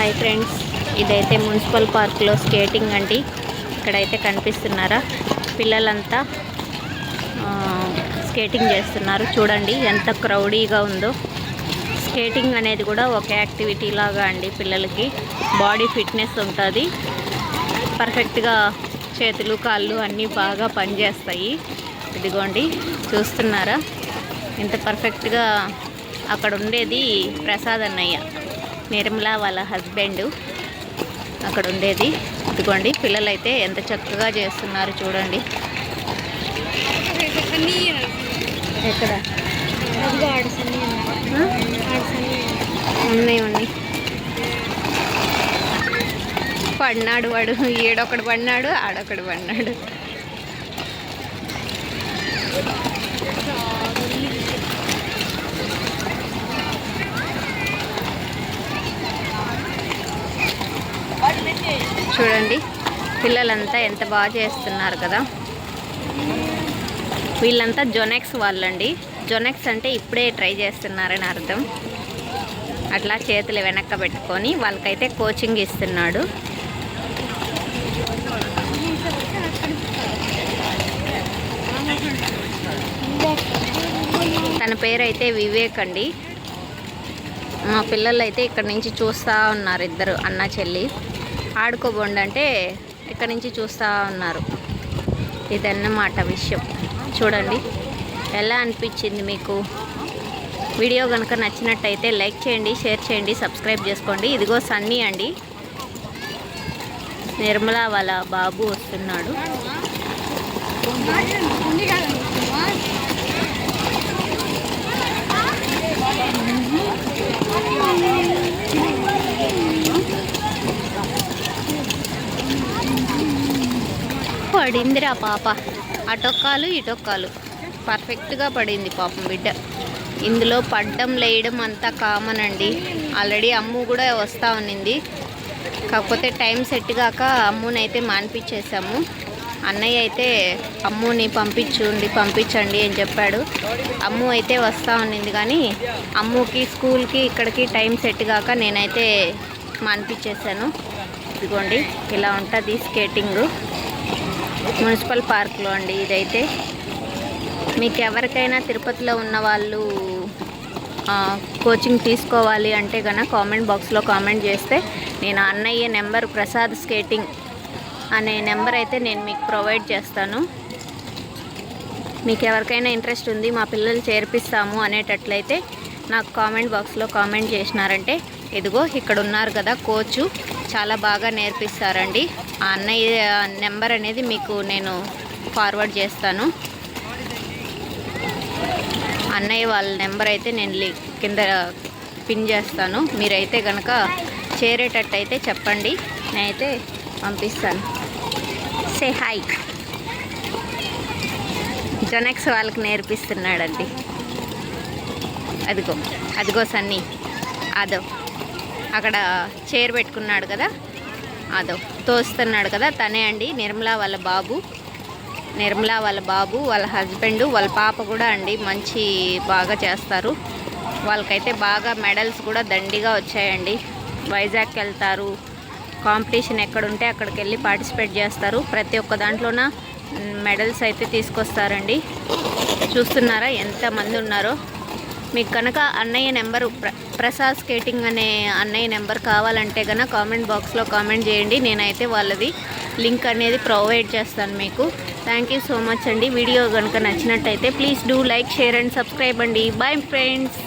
Hi friends ఇదైతే municipal పార్క్లో skating అండి. ఇక్కడైతే కనిపిస్తున్నారా? పిల్లలంతా ఆ, స్కేటింగ్ చేస్తున్నారు. చూడండి ఎంత క్రౌడీగా ఉందో. స్కేటింగ్ అనేది కూడా ఒక యాక్టివిటీ లాగా అండి పిల్లలకి. బాడీ ఫిట్నెస్ ఉంటుంది. పర్ఫెక్ట్గా చేతులు కాళ్ళు అన్నీ బాగా పనిచేస్తాయి. ఇదిగోండి చూస్తున్నారా? ఇంత పర్ఫెక్ట్గా అక్కడ ఉండేది ప్రసాద్ అన్నయ్య. నిర్మల వాళ్ళ హస్బెండ్ అక్కడ ఉండేది. ఇదిగోండి పిల్లలైతే ఎంత చక్కగా చేస్తున్నారు చూడండి. ఎక్కడ? ఉన్నాయి ఉన్నాయి పడినాడు వాడు. ఈడొకడు పడినాడు ఆడొకడు పడినాడు. చూడండి. పిల్లలంతా ఎంత బాగా చేస్తున్నారు కదా. వీళ్ళంతా జొనెక్స్ వాళ్ళండి. జొనెక్స్ అంటే ఇప్పుడే ట్రై చేస్తున్నారని అర్థం. అట్లా చేతులు వెనక్క పెట్టుకొని వాళ్ళకైతే కోచింగ్ ఇస్తున్నాడు. తన పేరైతే వివేక్ అండి. మా పిల్లలు అయితే ఇక్కడ నుంచి చూస్తూ ఉన్నారు ఇద్దరు అన్న చెల్లి. ఆడుకోబోండి అంటే ఇక్కడ నుంచి చూస్తూ ఉన్నారు? ఇదన్నమాట విషయం. చూడండి. ఎలా అనిపించింది మీకు? వీడియో కనుక నచ్చినట్టయితే లైక్ చేయండి షేర్ చేయండి సబ్స్క్రైబ్ చేసుకోండి. ఇదిగో సన్నీ అండి. నిర్మల వాళ్ళ బాబు వస్తున్నాడు. పడిందిరా పాప. అటొక్కాలు ఇటొక్కాలు. పర్ఫెక్ట్గా పడింది పాపం బిడ్డ. ఇందులో పడ్డం లేయడం అంతా కామన్ అండి. ఆల్రెడీ అమ్ము కూడా వస్తూ ఉన్నింది. కాకపోతే టైం సెట్ కాక అమ్మునైతే మానిపించేసాము అన్నయ్య అయితే అమ్ముని పంపించండి పంపించండి అని చెప్పాడు. అమ్ము అయితే వస్తూ ఉన్నింది కానీ అమ్ముకి స్కూల్కి ఇక్కడికి టైం సెట్ కాక నేనైతే మానిపించేసాను ఇదిగోండి ఇలా ఉంటుంది స్కేటింగ్. మున్సిపల్ పార్క్లో అండి ఇదైతే. మీకు ఎవరికైనా తిరుపతిలో ఉన్న వాళ్ళు కోచింగ్ తీసుకోవాలి అంటే కనుక కామెంట్ బాక్స్లో కామెంట్ చేస్తే నేను అన్నయ్య నెంబర్ ప్రసాద్ స్కేటింగ్ అనే నెంబర్ అయితే నేను మీకు ప్రొవైడ్ చేస్తాను. మీకు ఎవరికైనా ఇంట్రెస్ట్ ఉంది మా పిల్లలు చేర్పిస్తాము అనేటట్లయితే నాకు కామెంట్ బాక్స్లో కామెంట్ చేసినారంటే ఇదిగో ఇక్కడ ఉన్నారు కదా కోచు చాలా బాగా నేర్పిస్తారండి. ఆ అన్నయ్య నెంబర్ అనేది మీకు నేను ఫార్వర్డ్ చేస్తాను. అన్నయ్య వాళ్ళ నెంబర్ అయితే నేను కింద పిన్ చేస్తాను. మీరైతే కనుక చేరేటట్టు అయితే చెప్పండి. నేనైతే పంపిస్తాను. Say hi. జొనెక్స్ వాళ్ళకి నేర్పిస్తున్నాడండి. అదిగో అదిగో సన్నీ. అదో. అక్కడ చైర్ పెట్టుకున్నాడు కదా? అదో తోస్తున్నాడు కదా తనే అండి నిర్మలా వాళ్ళ బాబు. నిర్మలా వాళ్ళ బాబు వాళ్ళ హస్బెండ్ వాళ్ళ పాప కూడా అండి మంచి బాగా చేస్తారు. వాళ్ళకైతే బాగా మెడల్స్ కూడా దండిగా వచ్చాయండి. వైజాగ్కి వెళ్తారు కాంపిటీషన్ ఎక్కడుంటే అక్కడికి వెళ్ళి పార్టిసిపేట్ చేస్తారు. ప్రతి ఒక్క దాంట్లోన మెడల్స్ అయితే తీసుకొస్తారండి. చూస్తున్నారా ఎంతమంది ఉన్నారో? మీకు కనుక అన్నయ్య నెంబరు ప్ర ప్రసాద్ స్కేటింగ్ అనే అన్నయ్య నెంబర్ కావాలంటే కనుక కామెంట్ బాక్స్లో కామెంట్ చేయండి. నేనైతే వాళ్ళది లింక్ అనేది ప్రొవైడ్ చేస్తాను మీకు. థ్యాంక్ యూ సో మచ్ అండి. వీడియో కనుక నచ్చినట్టయితే please do like share and subscribe అండి. Bye friends.